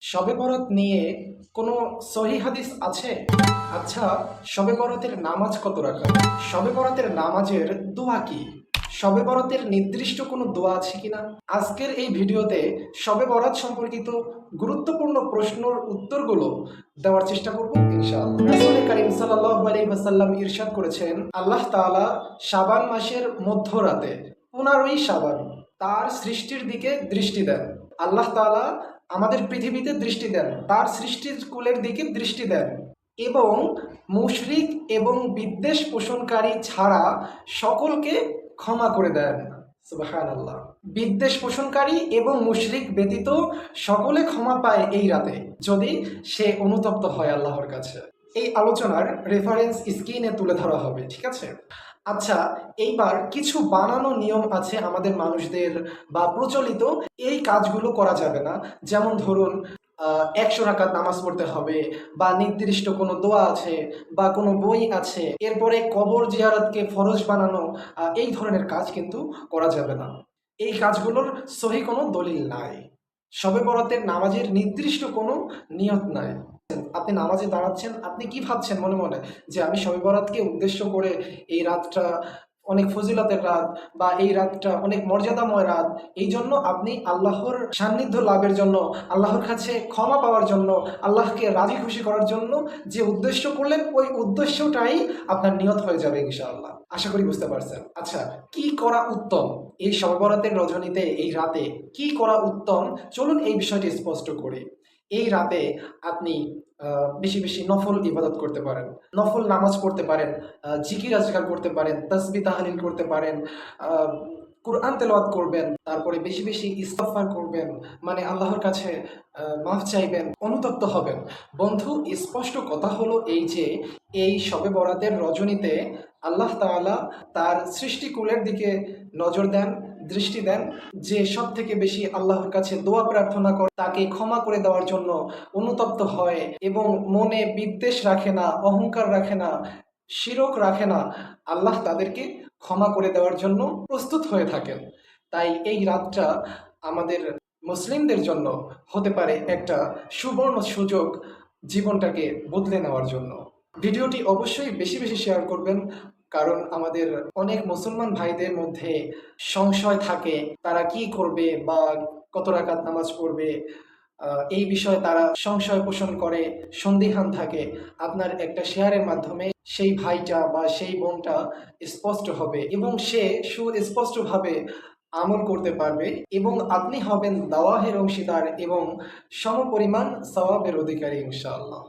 শবে বরাত নিয়ে কোনো সহি হাদিস আছে? আচ্ছা শবে বরতের নামাজ কত রাখা শবে বরাতের নামাজের দোয়া কি? শবে বরাতের নির্দিষ্ট কোনো দোয়া আছে কিনা? আজকের এই ভিডিওতে শবে বরাত সম্পর্কিত গুরুত্বপূর্ণ প্রশ্নর উত্তরগুলো দেওয়ার চেষ্টা করব, ইনশাআল্লাহ। রাসূল ইরশাদ করেছেন, আল্লাহ তাআলা শাবান মাসের মধ্যরাতে, পনেরোই শাবান, তার সৃষ্টির দিকে দৃষ্টি দেন। আল্লাহ তাআলা আমাদের পৃথিবীতে দৃষ্টি দেন, তার সৃষ্টির কুলের দিকে দৃষ্টি দেন। এবং মুশরিক এবং বিদ্বেষ পোষণকারী ছাড়া সকলকে ক্ষমা করে দেন। সুবহানাল্লাহ। বিদ্বেষ পোষণকারী এবং মুশরিক ব্যতীত সকলে ক্ষমা পায় এই রাতে, যদি সে অনুতপ্ত হয় আল্লাহর কাছে। এই আলোচনার রেফারেন্স স্ক্রিনে তুলে ধরা হবে, ঠিক আছে? আচ্ছা এইবার কিছু বানানো নিয়ম আছে আমাদের মানুষদের বা প্রচলিত, এই কাজগুলো করা যাবে না। যেমন ধরুন একশো রাকাত নামাজ পড়তে হবে বা নির্দিষ্ট কোনো দোয়া আছে বা কোনো বই আছে, এরপরে কবর জিয়ারতকে ফরজ বানানো এই ধরনের কাজ কিন্তু করা যাবে না। এই কাজগুলোর সহি কোনো দলিল নাই। শবে বরাতের নামাজের নির্দিষ্ট কোনো নিয়ত নাই। আপনি নামাজে দাঁড়াচ্ছেন, আপনি কি ভাবছেন মনে মনে? যে আমি শবে বরাতকে উদ্দেশ্য করে এই রাতটা অনেক ফজিলতের রাত বা এই রাতটা অনেক মর্যাদাময় রাত, এই জন্য আপনি আল্লাহর সান্নিধ্য লাভের জন্য, আল্লাহর কাছে ক্ষমা পাওয়ার জন্য, আল্লাহকে রাজি খুশি করার জন্য যে উদ্দেশ্য করলেন, ওই উদ্দেশ্যটাই আপনার নিয়ত হয়ে যাবে ইনশাআল্লাহ। আশা করি বুঝতে পারছেন। আচ্ছা কি করা উত্তম এই সর্বরাতের রজনীতে এই রাতে? কি করা উত্তম? চলুন এই বিষয়টি স্পষ্ট করি। এই রাতে আপনি বেশি বেশি নফল ইবাদত করতে পারেন। নফল নামাজ পড়তে পারেন জিকির আজকার করতে পারেন তসবি তাহলিল করতে পারেন কোরআন তেলাওয়াত করবেন, তারপরে বেশি বেশি ইস্তফার করবেন মানে আল্লাহর কাছে মাফ চাইবেন, অনুতপ্ত হবেন। বন্ধু, স্পষ্ট কথা হলো এই যে, এই শবে বরাতের রজনীতে আল্লাহ তাআলা তার সৃষ্টিকুলের দিকে নজর দেন দৃষ্টি দেন যে সব থেকে বেশি আল্লাহর কাছে দোয়া প্রার্থনা করে, তাকে ক্ষমা করে দেওয়ার জন্য অনুতপ্ত হয় এবং মনে বিদ্বেষ রাখে না, অহংকার রাখে না, শিরক রাখে না। আল্লাহ তাদেরকে ক্ষমা করে দেওয়ার জন্য প্রস্তুত হয়ে থাকেন। তাই এই রাতটা আমাদের মুসলিমদের জন্য হতে পারে একটা সুবর্ণ সুযোগ জীবনটাকে বদলে নেওয়ার জন্য। ভিডিওটি অবশ্যই বেশি বেশি শেয়ার করবেন। কারণ আমাদের অনেক মুসলমান ভাইদের মধ্যে সংশয় থাকে, তারা কি করবে বা কত রাকাত নামাজ পড়বে এই বিষয়ে তারা সংশয় পোষণ করে, সন্দিহান থাকে। আপনার একটা শেয়ারের মাধ্যমে সেই ভাইটা বা সেই বোনটা স্পষ্ট হবে এবং সে সুস্পষ্টভাবে আমল করতে পারবে এবং আপনি হবেন দাওয়াহের অংশীদার এবং সমপরিমাণ সওয়াবের অধিকারী ইনশাআল্লাহ।